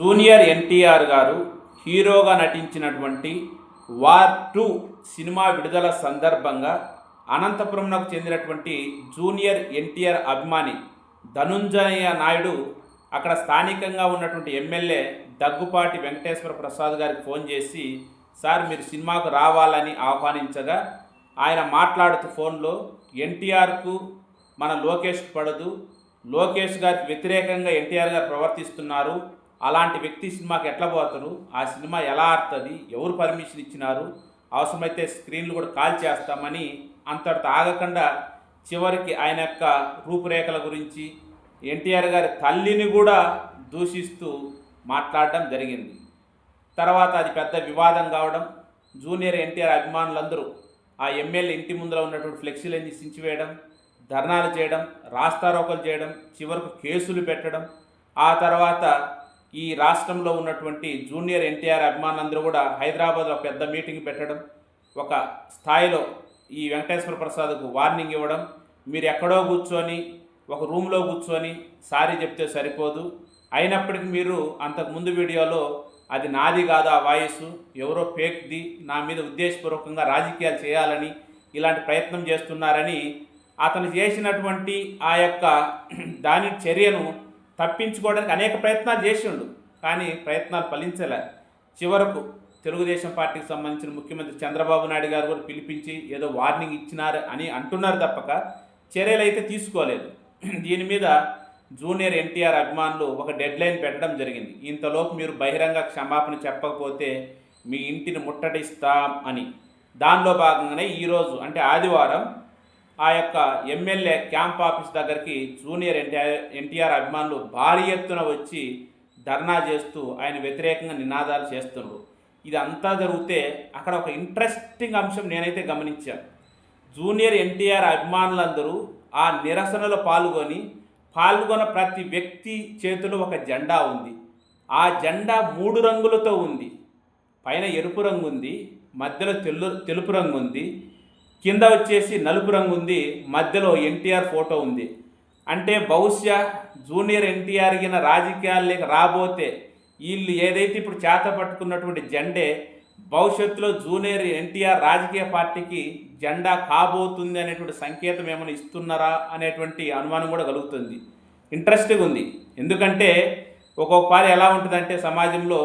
Junior NTR గారు హీరోగా నటించినటువంటి వార్ టూ సినిమా విడుదల సందర్భంగా అనంతపురంకు చెందినటువంటి జూనియర్ ఎన్టీఆర్ అభిమాని ధనుంజయ నాయుడు అక్కడ స్థానికంగా ఉన్నటువంటి ఎమ్మెల్యే దగ్గుపాటి వెంకటేశ్వర ప్రసాద్ గారికి ఫోన్ చేసి సార్ మీరు సినిమాకు రావాలని ఆహ్వానించగా ఆయన మాట్లాడుతూ ఫోన్లో ఎన్టీఆర్కు మన లోకేష్ పడదు లోకేష్ గారికి వ్యతిరేకంగా ఎన్టీఆర్ గారు ప్రవర్తిస్తున్నారు అలాంటి వ్యక్తి సినిమాకి ఎట్లా పోతారు? ఆ సినిమా ఎలా ఆడుతుంది? ఎవరు పర్మిషన్ ఇచ్చినారు? అవసరమైతే స్క్రీన్లు కూడా కాల్ చేస్తామని అంతటితో ఆగకుండా చివరికి ఆయన యొక్క రూపురేఖల గురించి ఎన్టీఆర్ గారి తల్లిని కూడా దూషిస్తూ మాట్లాడడం జరిగింది. తర్వాత అది పెద్ద వివాదం కావడం జూనియర్ ఎన్టీఆర్ అభిమానులందరూ ఆ ఎమ్మెల్యే ఇంటి ముందర ఉన్నటువంటి ఫ్లెక్సీలన్నీ సించివేయడం ధర్నాలు చేయడం రాస్తారోకలు చేయడం చివరకు కేసులు పెట్టడం ఆ తర్వాత ఈ రాష్ట్రంలో ఉన్నటువంటి జూనియర్ ఎన్టీఆర్ అభిమానులందరూ కూడా హైదరాబాద్లో పెద్ద మీటింగ్ పెట్టడం ఒక స్థాయిలో ఈ వెంకటేశ్వర ప్రసాద్కు వార్నింగ్ ఇవ్వడం మీరు ఎక్కడో కూర్చొని ఒక రూమ్లో కూర్చొని సారీ చెప్తే సరిపోదు. అయినప్పటికీ మీరు అంతకు ముందు వీడియోలో అది నాది కాదు ఆ వాయిస్ ఎవరో ఫేక్ది నా మీద ఉద్దేశపూర్వకంగా రాజకీయాలు చేయాలని ఇలాంటి ప్రయత్నం చేస్తున్నారని అతను చేసినటువంటి ఆ యొక్క దాని చర్యను తప్పించుకోవడానికి అనేక ప్రయత్నాలు చేసిండు కానీ ప్రయత్నాలు ఫలించలే. చివరకు తెలుగుదేశం పార్టీకి సంబంధించిన ముఖ్యమంత్రి చంద్రబాబు నాయుడు గారు కూడా పిలిపించి ఏదో వార్నింగ్ ఇచ్చినారు అని అంటున్నారు తప్పక. చర్యలు అయితే తీసుకోలేదు. దీని మీద జూనియర్ ఎన్టీఆర్ అభిమానులు ఒక డెడ్ లైన్ పెట్టడం జరిగింది. ఇంతలోపు మీరు బహిరంగ క్షమాపణ చెప్పకపోతే మీ ఇంటిని ముట్టడిస్తాం అని. దానిలో భాగంగానే ఈరోజు అంటే ఆదివారం ఆ యొక్క ఎమ్మెల్యే క్యాంప్ ఆఫీస్ దగ్గరికి జూనియర్ ఎన్టీఆర్ ఎన్టీఆర్ అభిమానులు భారీ ఎత్తున వచ్చి ధర్నా చేస్తూ ఆయన వ్యతిరేకంగా నినాదాలు చేస్తున్నారు ఇది అంతా జరిగితే అక్కడ ఒక ఇంట్రెస్టింగ్ అంశం నేనైతే గమనించాను జూనియర్ ఎన్టీఆర్ అభిమానులందరూ ఆ నిరసనలో పాల్గొని పాల్గొన్న ప్రతి వ్యక్తి చేతిలో ఒక జెండా ఉంది. ఆ జెండా మూడు రంగులతో ఉంది. పైన ఎరుపు రంగు ఉంది మధ్యలో తెల్లు తెలుపు రంగు ఉంది కింద వచ్చేసి నలుపు రంగు ఉంది మధ్యలో ఎన్టీఆర్ ఫోటో ఉంది. అంటే బహుశా జూనియర్ ఎన్టీఆర్ గిన రాజకీయాల్లోకి రాబోతే వీళ్ళు ఏదైతే ఇప్పుడు చేత పట్టుకున్నటువంటి జెండే భవిష్యత్తులో జూనియర్ ఎన్టీఆర్ రాజకీయ పార్టీకి జెండా కాబోతుంది అనేటువంటి సంకేతం ఏమైనా ఇస్తున్నారా అనేటువంటి అనుమానం కూడా కలుగుతుంది. ఇంట్రెస్టింగ్ ఉంది. ఎందుకంటే ఒక్కొక్కసారి ఎలా ఉంటుందంటే సమాజంలో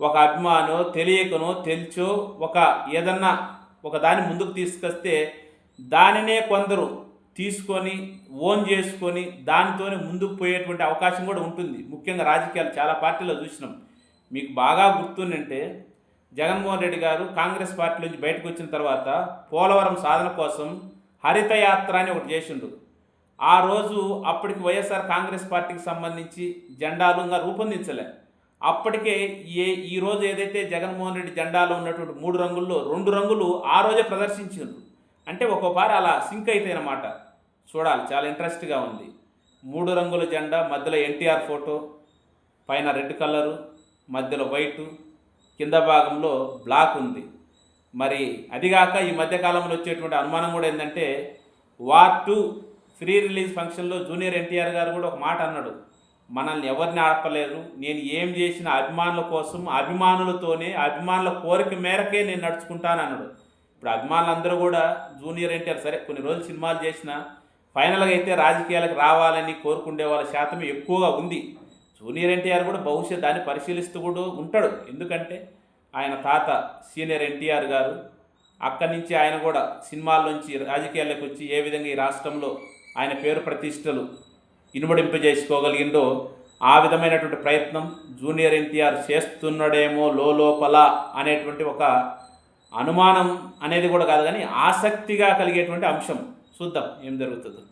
ఒక అభిమానో తెలియకనో తెలుచో ఒక ఏదన్నా ఒక దాన్ని ముందుకు తీసుకొస్తే దానినే కొందరు తీసుకొని ఓన్ చేసుకొని దానితోనే ముందుకు పోయేటువంటి అవకాశం కూడా ఉంటుంది. ముఖ్యంగా రాజకీయాలు చాలా పార్టీలో చూసినాం. మీకు బాగా గుర్తుందంటే జగన్మోహన్ రెడ్డి గారు కాంగ్రెస్ పార్టీ నుంచి బయటకు వచ్చిన తర్వాత పోలవరం సాధన కోసం హరిత యాత్ర అని ఒకటి చేసిండు. ఆ రోజు అప్పటికి వైఎస్ఆర్ కాంగ్రెస్ పార్టీకి సంబంధించి జెండాలుగా రూపొందించలే. అప్పటికే ఏ ఈ రోజు ఏదైతే జగన్మోహన్ రెడ్డి జెండాలో ఉన్నటువంటి మూడు రంగుల్లో రెండు రంగులు ఆ రోజే ప్రదర్శించారు అంటే ఒక్కోపారి అలా సింక్ అయితే అనమాట చూడాలి చాలా ఇంట్రెస్ట్గా ఉంది. మూడు రంగుల జెండా మధ్యలో ఎన్టీఆర్ ఫోటో పైన రెడ్ కలరు మధ్యలో వైటు కింద భాగంలో బ్లాక్ ఉంది. మరి అదిగాక ఈ మధ్యకాలంలో వచ్చేటువంటి అనుమానం కూడా ఏంటంటే వార్ టూ ఫ్రీ రిలీజ్ ఫంక్షన్లో జూనియర్ ఎన్టీఆర్ గారు కూడా ఒక మాట అన్నాడు. మనల్ని ఎవరిని ఆపలేదు నేను ఏం చేసిన అభిమానుల కోసం అభిమానులతోనే అభిమానుల కోరిక మేరకే నేను నడుచుకుంటాను అన్నాడు. ఇప్పుడు అభిమానులందరూ కూడా జూనియర్ ఎన్టీఆర్ సరే కొన్ని రోజులు సినిమాలు చేసిన ఫైనల్గా అయితే రాజకీయాలకు రావాలని కోరుకునే వాళ్ళ శాతం ఎక్కువగా ఉంది. జూనియర్ ఎన్టీఆర్ కూడా బహుశా దాన్ని పరిశీలిస్తూ కూడా ఉంటాడు. ఎందుకంటే ఆయన తాత సీనియర్ ఎన్టీఆర్ గారు అక్కడి నుంచి ఆయన కూడా సినిమాల నుంచి రాజకీయాల్లోకి వచ్చి ఏ విధంగా ఈ రాష్ట్రంలో ఆయన పేరు ప్రతిష్టలు ఇనుమడింపజేసుకోగలిగిందో ఆ విధమైనటువంటి ప్రయత్నం జూనియర్ ఎన్టీఆర్ చేస్తున్నాడేమో లోపల అనేటువంటి ఒక అనుమానం అనేది కూడా కాదు కానీ ఆసక్తిగా కలిగేటువంటి అంశం. చూద్దాం ఏం జరుగుతుందో.